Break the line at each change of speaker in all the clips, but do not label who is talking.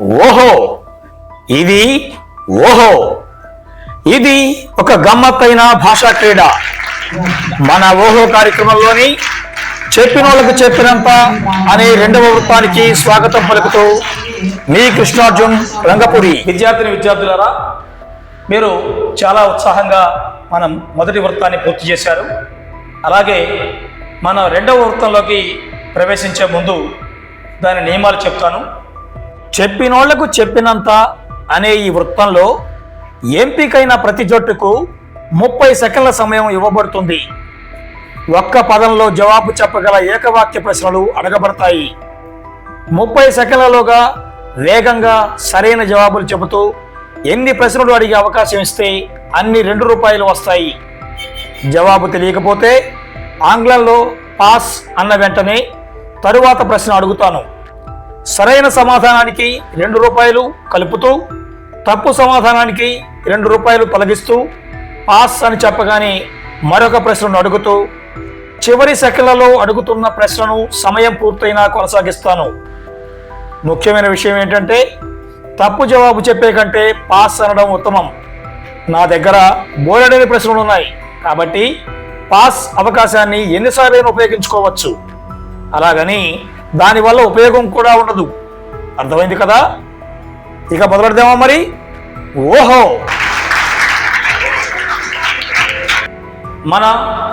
ఓహో! ఇది ఓహో! ఇది ఒక గమ్మత్తైన భాషా క్రీడ. మన ఓహో కార్యక్రమంలోని చెప్పిన వాళ్ళకు చెప్పినంత అనే రెండవ వృత్తానికి స్వాగతం పలుకుతూ మీ కృష్ణార్జున్ రంగపురి.
విద్యార్థిని విద్యార్థులారా మీరు చాలా ఉత్సాహంగా మనం మొదటి వృత్తాన్ని పూర్తి చేశారు. అలాగే మన రెండవ వృత్తంలోకి ప్రవేశించే ముందు దాని నియమాలు చెప్తాను.
చెప్పినోళ్ళకు చెప్పినంత అనే ఈ వృత్తంలో ఎంపికైన ప్రతి జట్టుకు ముప్పై సెకండ్ల సమయం ఇవ్వబడుతుంది. ఒక్క పదంలో జవాబు చెప్పగల ఏకవాక్య ప్రశ్నలు అడగబడతాయి. ముప్పై సెకండ్లలోగా వేగంగా సరైన జవాబులు చెబుతూ ఎన్ని ప్రశ్నలు అడిగే అవకాశం ఇస్తే అన్ని రెండు రూపాయలు వస్తాయి. జవాబు తెలియకపోతే ఆంగ్లంలో పాస్ అన్న వెంటనే తరువాత ప్రశ్న అడుగుతాను. సరైన సమాధానానికి రెండు రూపాయలు కలుపుతూ తప్పు సమాధానానికి రెండు రూపాయలు తొలగిస్తూ పాస్ అని చెప్పగానే మరొక ప్రశ్నను అడుగుతూ చివరి సెకండ్లలో అడుగుతున్న ప్రశ్నను సమయం పూర్తయినా కొనసాగిస్తాను. ముఖ్యమైన విషయం ఏంటంటే తప్పు జవాబు చెప్పే కంటే పాస్ అనడం ఉత్తమం. నా దగ్గర బోలెడని ప్రశ్నలు ఉన్నాయి. కాబట్టి పాస్ అవకాశాన్ని ఎన్నిసార్లైనా ఉపయోగించుకోవచ్చు. అలాగని దానివల్ల ఉపయోగం కూడా ఉండదు. అర్థమైంది కదా? ఇక మొదలెడదామా మరి? ఓహో!
మన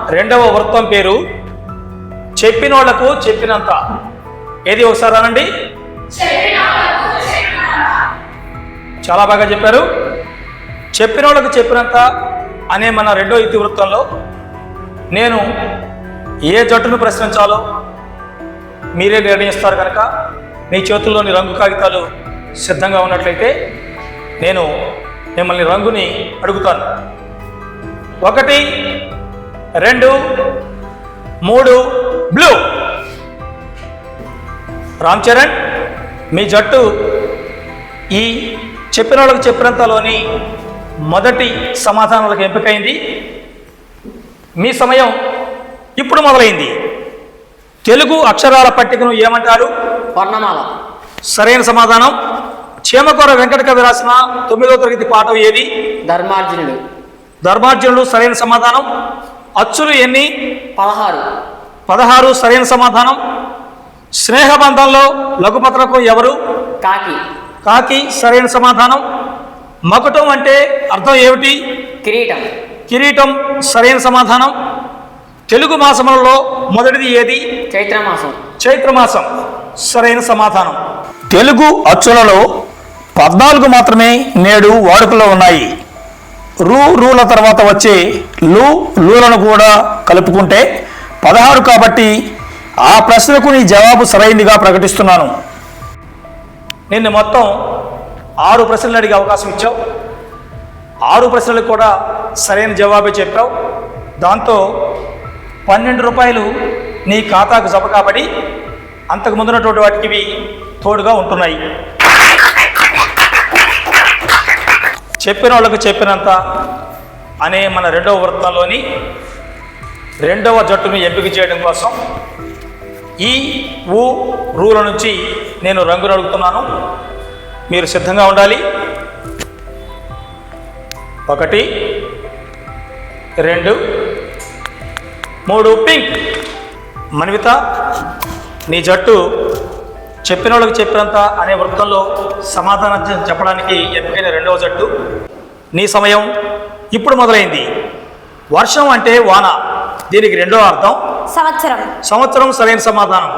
రెండవ వృత్తం పేరు చెప్పినోళ్ళకు చెప్పినంత. ఏది ఒకసారి అనండి? చాలా బాగా చెప్పారు. చెప్పినోళ్ళకు చెప్పినంత అనే మన రెండో ఇతివృత్తంలో నేను ఏ జట్టును ప్రశ్నించాలో మీరే నిర్ణయిస్తారు కనుక మీ చేతుల్లోని రంగు కాగితాలు సిద్ధంగా ఉన్నట్లయితే నేను మిమ్మల్ని రంగుని అడుగుతాను. ఒకటి రెండు మూడు బ్లూ. రామ్ చరణ్ మీ జట్టు ఈ చెప్పిన వాళ్ళకి చెప్పినంతలోని మొదటి సమాధానాలకు ఎంపికైంది. మీ సమయం ఇప్పుడు మొదలైంది. తెలుగు అక్షరాల పట్టికను ఏమంటారు?
వర్ణమాల.
సరైన సమాధానం. చేమకూర వెంకట కవి రాసిన తొమ్మిదవ తరగతి పాఠం ఏది?
ధర్మార్జునుడు.
ధర్మార్జునుడు సరైన సమాధానం. అచ్చులు ఎన్ని?
పదహారు.
పదహారు సరైన సమాధానం. స్నేహబంధంలో లఘుపత్రకు ఎవరు?
కాకి.
కాకి సరైన సమాధానం. మకుటం అంటే అర్థం ఏమిటి?
కిరీటం.
కిరీటం సరైన సమాధానం. తెలుగు మాసములలో మొదటిది ఏది?
చైత్రమాసం.
చైత్రమాసం. సరైన సమాధానం.
తెలుగు అచ్చులలో పద్నాలుగు మాత్రమే నేడు వాడుకలో ఉన్నాయి. రూ రూల తర్వాత వచ్చే లు లూలను కూడా కలుపుకుంటే పదహారు కాబట్టి ఆ ప్రశ్నకు నీ జవాబు సరైందిగా ప్రకటిస్తున్నాను.
నిన్ను మొత్తం ఆరు ప్రశ్నలు అడిగే అవకాశం ఇచ్చావు. ఆరు ప్రశ్నలకు కూడా సరైన జవాబే చెప్పావు. దాంతో పన్నెండు రూపాయలు నీ ఖాతాకు జమ కాబడి అంతకు ముందున్నటువంటి వాటికి ఇవి తోడుగా ఉంటున్నాయి. చెప్పిన వాళ్ళకు చెప్పినంత అనే మన రెండవ వృత్తంలోని రెండవ జట్టును ఎంపిక చేయడం కోసం ఈ ఊ రూల నుంచి నేను రంగులు అడుగుతున్నాను. మీరు సిద్ధంగా ఉండాలి. ఒకటి రెండు మూడు పింక్. మన్విత నీ జట్టు చెప్పిన వాళ్ళకి చెప్పినంత అనే వృత్తంలో సమాధానం చెప్పడానికి ఎంపికైన రెండవ జట్టు. నీ సమయం ఇప్పుడు మొదలైంది. వర్షం అంటే వాన. దీనికి రెండో అర్థం?
సంవత్సరం.
సంవత్సరం సరైన సమాధానం.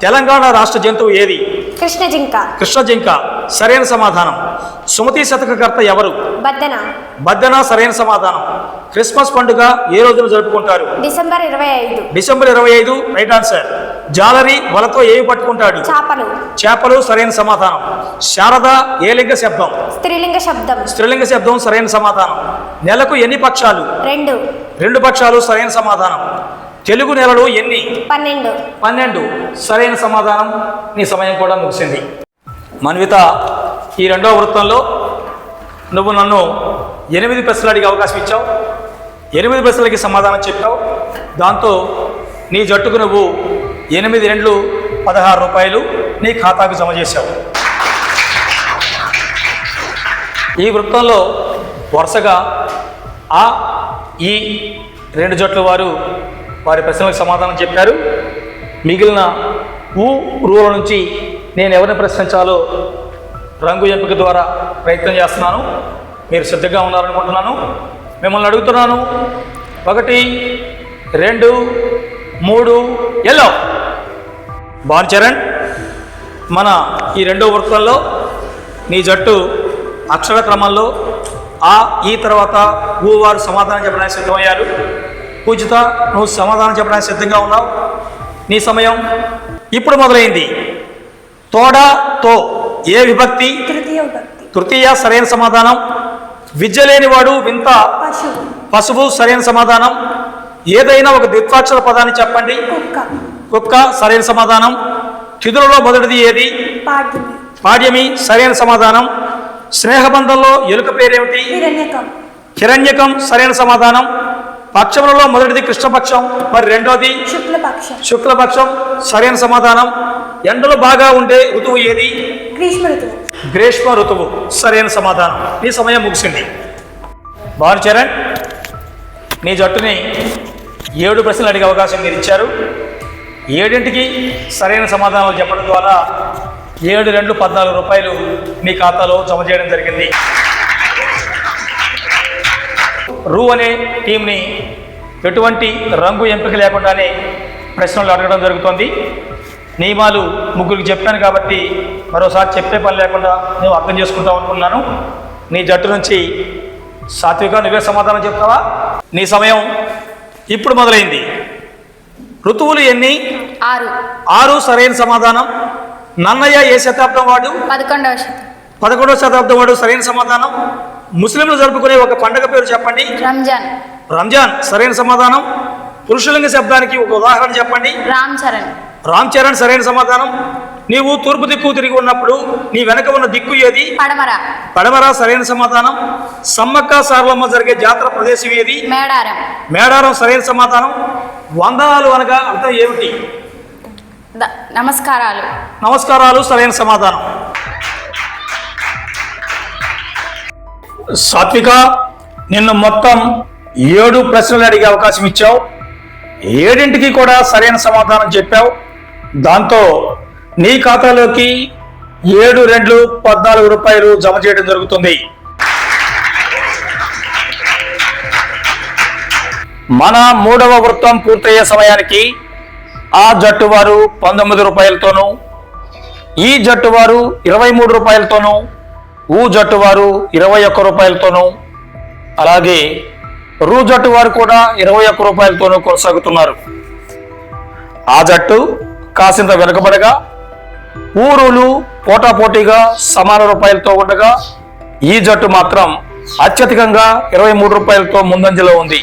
తెలంగాణ రాష్ట్ర జంతువు ఏది?
కృష్ణ జింక
కృష్ణ జింక సరైన సమాధానం. సుమతి శతకకర్త ఎవరు?
బద్దెన.
సరైన సమాధానం. క్రిస్మస్ పండుగ ఏ రోజున జరుపుకుంటారు?
డిసెంబర్ ఇరవై ఐదు.
డిసెంబర్ ఇరవై ఐదు రైట్ ఆన్సర్. జాలరి వలతో ఏవి పట్టుకుంటాడు?
చాపలు.
చేపలు సరైన సమాధానం. శారద ఏ లింగ శబ్దం.
స్త్రీలింగ శబ్దం.
స్త్రీలింగ శబ్దం సరైన సమాధానం. నెలకు ఎన్ని పక్షాలు?
రెండు.
రెండు పక్షాలు సరైన సమాధానం. తెలుగు నెలలు ఎన్ని?
పన్నెండు.
పన్నెండు. సరైన సమాధానం. నీ సమయం కూడా ముగిసింది. మన్విత ఈ రెండవ వృత్తంలో నువ్వు నన్ను ఎనిమిది ప్రశ్నలు అడిగే అవకాశం ఇచ్చావు. ఎనిమిది ప్రశ్నలకి సమాధానం చెప్పావు. దాంతో నీ జట్టుకు నువ్వు ఎనిమిది రెండ్లు పదహారు రూపాయలు నీ ఖాతాకు జమ చేశావు. ఈ వృత్తంలో వరుసగా ఆ ఈ రెండు జట్ల వారు వారి ప్రశ్నలకు సమాధానం చెప్పారు. మిగిలిన ఊ రూల నుంచి నేను ఎవరిని ప్రశ్నించాలో రంగు ఎంపిక ద్వారా ప్రయత్నం చేస్తున్నాను. మీరు సిద్ధంగా ఉన్నారనుకుంటున్నాను. మిమ్మల్ని అడుగుతున్నాను. ఒకటి రెండు మూడు ఎల్లో భాను చరణ్ మన ఈ రెండో వృత్తంలో నీ జట్టు అక్షర క్రమంలో ఆ ఈ తర్వాత ఊ వారు సమాధానం చెప్పడానికి సిద్ధమయ్యారు. పూజిత నువ్వు సమాధానం చెప్పడానికి సిద్ధంగా ఉన్నావు. నీ సమయం ఇప్పుడు మొదలైంది. తోడా తో. ఏ విభక్తి?
తృతీయ
సరైన సమాధానం. విద్య లేనివాడు వింత.
పశువు.
సరైన సమాధానం. ఏదైనా ఒక ద్విత్వాక్షర పదాన్ని చెప్పండి.
కుక్క.
సరైన సమాధానం. తిథులలో మొదటిది ఏది?
పాడ్యమి.
సరైన సమాధానం. స్నేహబంధంలో ఎలుక పేరేమిటి?
హిరణ్యకం
సరైన సమాధానం. పక్షములలో మొదటిది కృష్ణపక్షం. మరి రెండోది?
శుక్లపక్షం.
శుక్లపక్షం సరైన సమాధానం. ఎండలు బాగా ఉండే ఋతువు ఏది?
గ్రీష్మ ఋతువు.
గ్రీష్మ ఋతువు. సరైన సమాధానం. నీ సమయం ముగిసింది. భాను చరణ్ నీ జట్టుని ఏడు ప్రశ్నలు అడిగే అవకాశం మీరు ఇచ్చారు. ఏడింటికి సరైన సమాధానాలు చెప్పడం ద్వారా ఏడు రెండు పద్నాలుగు రూపాయలు మీ ఖాతాలో జమ చేయడం జరిగింది. రూ అనే టీంని ఎటువంటి రంగు ఎంపిక లేకుండానే ప్రశ్నలు అడగడం జరుగుతోంది. నియమాలు ముగ్గురికి చెప్పాను కాబట్టి మరోసారి చెప్పే పని లేకుండా నువ్వు అర్థం చేసుకుంటావు అనుకున్నాను నీ జట్టు నుంచి సాత్విక నువ్వే సమాధానం చెప్తావా? నీ సమయం ఇప్పుడు మొదలైంది. ఋతువులు ఎన్ని?
ఆరు.
ఆరు సరైన సమాధానం. నన్నయ్య ఏ శతాబ్దం వాడు?
పదకొండవ
పదకొండవ శతాబ్దం వాడు సరైన సమాధానం. ముస్లింలు జరుపుకునే ఒక పండగ పేరు చెప్పండి.
రంజాన్.
రంజాన్ సరైన సమాధానం. పురుషలింగ శబ్దానికి ఒక ఉదాహరణ చెప్పండి.
రామ్ చరణ్.
రామ్ చరణ్ సరైన సమాధానం? నీవు తూర్పు దిక్కు తిరిగి ఉన్నప్పుడు నీ వెనక ఉన్న దిక్కు ఏది?
పడమర.
పడమర సరైన సమాధానం. సమ్మక్క సారలమ్మ జరిగే జాతర ప్రదేశం ఏది?
మేడారం.
మేడారం సరైన సమాధానం. వందనాలు అనగా అర్థం ఏమిటి?
నమస్కారాలు.
నమస్కారాలు సరైన సమాధానం. సాత్విక నిన్ను మొత్తం ఏడు ప్రశ్నలు అడిగే అవకాశం ఇచ్చావు. ఏడింటికి కూడా సరైన సమాధానం చెప్పావు. దాంతో నీ ఖాతాలోకి ఏడు రెండు పద్నాలుగు రూపాయలు జమ చేయడం జరుగుతుంది. మన మూడవ వృత్తం పూర్తయ్యే సమయానికి ఆ జట్టు వారు పంతొమ్మిది రూపాయలతోనూ ఈ జట్టు వారు ఇరవై మూడు రూపాయలతోనూ ఊ జట్టు వారు ఇరవై ఒక్క రూపాయలతోనూ అలాగే రూ జట్టు వారు కూడా ఇరవై ఒక్క రూపాయలతోనూ కొనసాగుతున్నారు. ఆ జట్టు కాసింత వెనుకబడగా ఊరులు పోటాపోటీగా సమాన రూపాయలతో ఉండగా ఈ జట్టు మాత్రం అత్యధికంగా ఇరవై మూడు రూపాయలతో ముందంజలో ఉంది.